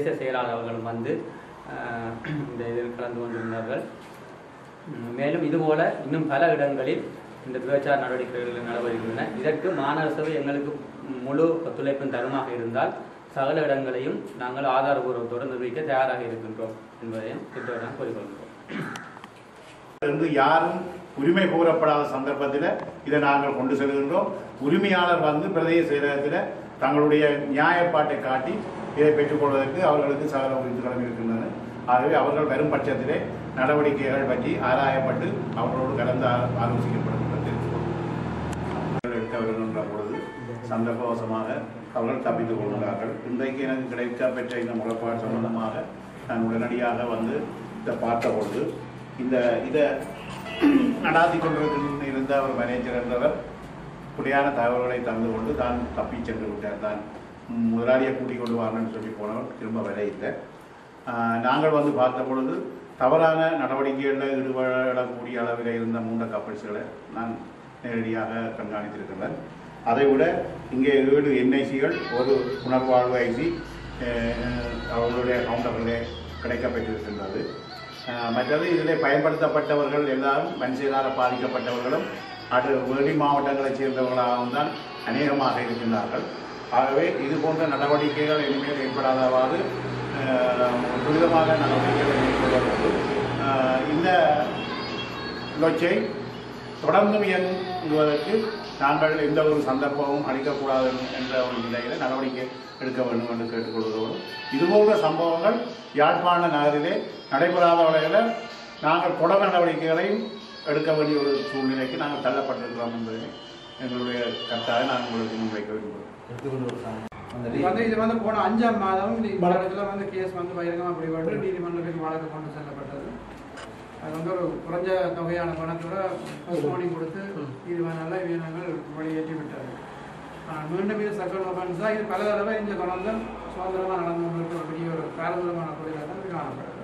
தேச செயலாளர் அவர்களும் வந்து இந்த இதில் கலந்து கொண்டிருந்தார்கள். மேலும் இதுபோல இன்னும் பல இடங்களில் இந்த விபச்சார நடவடிக்கைகள் நடைபெறுகின்றன. இதற்கு மாநகர சபை எங்களுக்கு முழு ஒத்துழைப்பும் தருமாக இருந்தால் சகல இடங்களையும் நாங்கள் ஆதாரபூர்வத்தோடு நிர்வகிக்க தயாராக இருக்கின்றோம் என்பதையும் திட்டவட்டம் கூறிக்கொள்கிறோம். இருந்து யாரும் உரிமை கோரப்படாத சந்தர்ப்பத்தில் இதை நாங்கள் கொண்டு செல்கின்றோம். உரிமையாளர் வந்து பிரதேச செயலகத்தில் தங்களுடைய நியாயப்பாட்டை காட்டி இதை பெற்றுக்கொள்வதற்கு அவர்களுக்கு சகல உரிமைகளும் இருக்கின்றன. ஆகவே அவர்கள் வரும் பட்சத்திலே நடவடிக்கைகள் பற்றி ஆராயப்பட்டு அவர்களோடு கலந்து ஆ- ஆலோசிக்கப்படும் என்று எடுக்க வருகின்ற பொழுது சந்தர்ப்பவசமாக அவர்கள் தப்பித்துக் கொள்கிறார்கள். இன்றைக்கு எனக்கு கிடைக்கப்பெற்ற இந்த முறைப்பாடு சம்பந்தமாக நான் உடனடியாக வந்து இதை பார்த்த பொழுது இந்த இதை நடாத்தி கொண்டிருக்கின்ற இருந்த ஒரு மேனேஜர் என்றவர் இப்படியான தகவல்களை தந்து கொண்டு தான் தப்பி சென்று விட்டார். தான் முதலாளியை கூட்டிக் கொண்டு வரணும்னு சொல்லி போனவர் திரும்ப வர இல்லை. நாங்கள் வந்து பார்த்த பொழுது தவறான நடவடிக்கைகளில் ஈடுபடக்கூடிய அளவில் இருந்த மூன்று கப்பல்ஸ்களை நான் நேரடியாக கண்காணித்திருக்கிறேன். அதை விட இங்கே ஏழு என்ஐசிகள் ஒரு புனர்வாழ்வு ஐசி அவர்களுடைய கவுண்டர்களே கிடைக்கப்பட்டிருக்கின்றது மற்றது இதில் பயன்படுத்தப்பட்டவர்கள் எல்லாரும் மனுஷனால் பாதிக்கப்பட்டவர்களும் அது வெளி மாவட்டங்களைச் சேர்ந்தவர்களாகவும் தான் அநேகமாக இருக்கின்றார்கள். ஆகவே இது போன்ற நடவடிக்கைகள் இனிமேல் ஏற்படாதவாறு துரிதமாக நடவடிக்கைகளை மேற்கொள்வதோடு இந்த லொச்சை தொடர்ந்தும் இயங்குவதற்கு நாங்கள் எந்த ஒரு சந்தர்ப்பமும் அளிக்கக்கூடாது என்ற ஒரு நிலையில் நடவடிக்கை எடுக்க வேண்டும் என்று கேட்டுக்கொள்வதோடு இதுபோன்ற சம்பவங்கள் யாழ்ப்பாண நகரிலே நடைபெறாத வகையில் நாங்கள் தொடர் நடவடிக்கைகளையும் எடுக்க வேண்டிய ஒரு சூழ்நிலைக்கு நாங்கள் தள்ளப்பட்டிருக்கிறோம் என்பதை எங்களுடைய கருத்தாக நான் உங்களுக்கு முன்வைக்க விரும்புகிறேன். வந்து இது வந்து போன அஞ்சாம் மாதம் இடத்துல வந்து கேஸ் வந்து பகிரங்கமாக பிடிபட்டு நீதிமன்றத்துக்கு வழக்கு கொண்டு செல்லப்பட்டது. அது வந்து ஒரு குறைஞ்ச தொகையான பணத்தோட போஸ்ட்மார்னிங் கொடுத்து நீதிமன்றால் இவர்கள் வெளியேற்றி விட்டார் ஆனால் மீண்டும் இது சக்கர ஒஃபன்ஸ் தான் இது பல தடவை இந்த தொடர்ந்து சுதந்திரமாக நடந்து கொண்டிருக்கிற ஒரு பெரிய ஒரு பாரம்பரியமான தொழிலாக தான் இது காணப்படுது.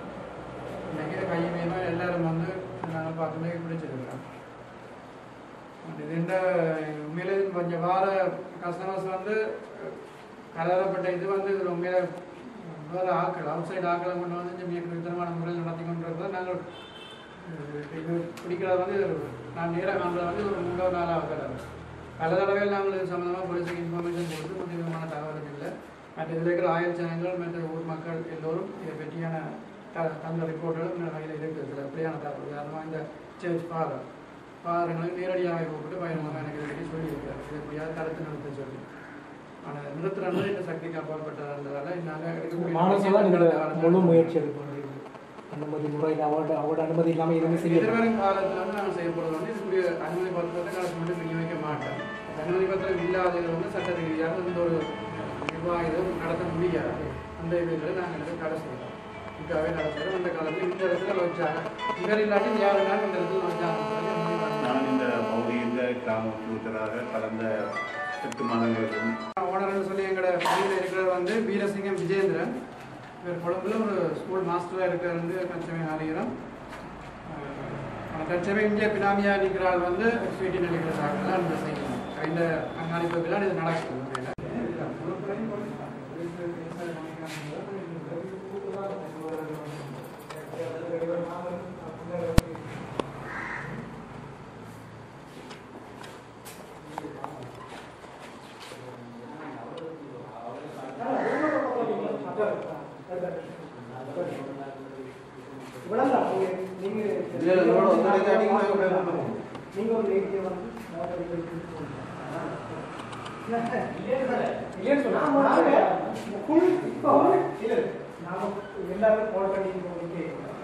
இன்னைக்கு கையுமே எல்லாரும் வந்து நாங்கள் பார்த்து பிடிச்சிருக்கிறோம் இது இந்த உண்மையிலே கொஞ்சம் வார கஸ்டமர்ஸ் வந்து கலரப்பட்ட இது வந்து இதில் உண்மையிலே வேறு ஆக்கள் அவுட் சைடு ஆக்களை கொண்டு வந்து மிக விதமான முறையில் நடத்தி கொண்டிருக்கிறத. நாங்கள் இது பிடிக்கிறது வந்து நான் நேராக காண்றது வந்து ஒரு மூன்றாவது நாளாக இருக்கிறது பல தடவை நாங்கள் இது சம்மந்தமாக போலீஸுக்கு இன்ஃபர்மேஷன் கொடுத்து கொஞ்சம் விதமான தகவல் இல்லை. மற்ற இதில் இருக்கிற ஆயுள் ஜனங்கள் மற்ற ஊர் மக்கள் எல்லோரும் இதை பற்றியான தந்த ரிப்போர்ட்டுகளும் இந்த வகையில் இருக்குது சில எப்படியான தகவல் உதாரணமாக இந்த சர்ச் ஃபாதர் ஃபாதர்களுக்கு நேரடியாக கூப்பிட்டு பயணமாக எனக்கு இதை பற்றி சொல்லியிருக்காரு இது எப்படியாவது கருத்து நடத்த சொல்லி ஆனால் நிறுத்துறது இந்த சக்திக்கு என்னால் முயற்சிகள் முழு முயற்சி எடுக்கணும் அனுமதி முறையில் அவரோட அவரோட அனுமதி இல்லாமல் எதுவுமே செய்ய எதிர்வரும் காலத்தில் வந்து நான் செய்யப்படுறது வந்து இதுக்குரிய அனுமதி பத்திரத்தை கலெக்ட் பண்ணி விநியோகிக்க மாட்டேன் அனுமதி பத்திரம் இல்லாதது வந்து சட்ட ரீதியாக இந்த ஒரு நிர்வாகம் நடத்த முடியாது அந்த இதுகளை நாங்கள் தடை செய்யலாம் இதுக்காகவே அந்த காலத்தில் இந்த இடத்துல வச்சாங்க. இவர் இல்லாட்டி யார் வேணாலும் இந்த இடத்துல வச்சாங்க. நான் இந்த பகுதியில் கிராம உத்தியோகத்தராக கடந்த எட்டு மாதங்களுக்கு ஓனர்னு சொல்லி எங்களோட பகுதியில் இருக்கிறவர் வந்து வீரசிங்கம் விஜேந்திரன் இவர் கொழும்புல ஒரு ஸ்கூல் மாஸ்டராக இருக்கிறது வந்து கச்சமே அறிகிறோம் கச்சமே இங்கே பினாமியா நிற்கிறாள் வந்து ஸ்வீட்டி நடிக்கிற சாக்கெல்லாம் இந்த செய்யணும் இந்த கண்காணிப்புகள்லாம் இது நடக்குது. ನೀವು ನೀವು ಒಂದು ರೀತಿಯ ಒಂದು எல்லாரும் கால் பண்ணி கேட்கணும்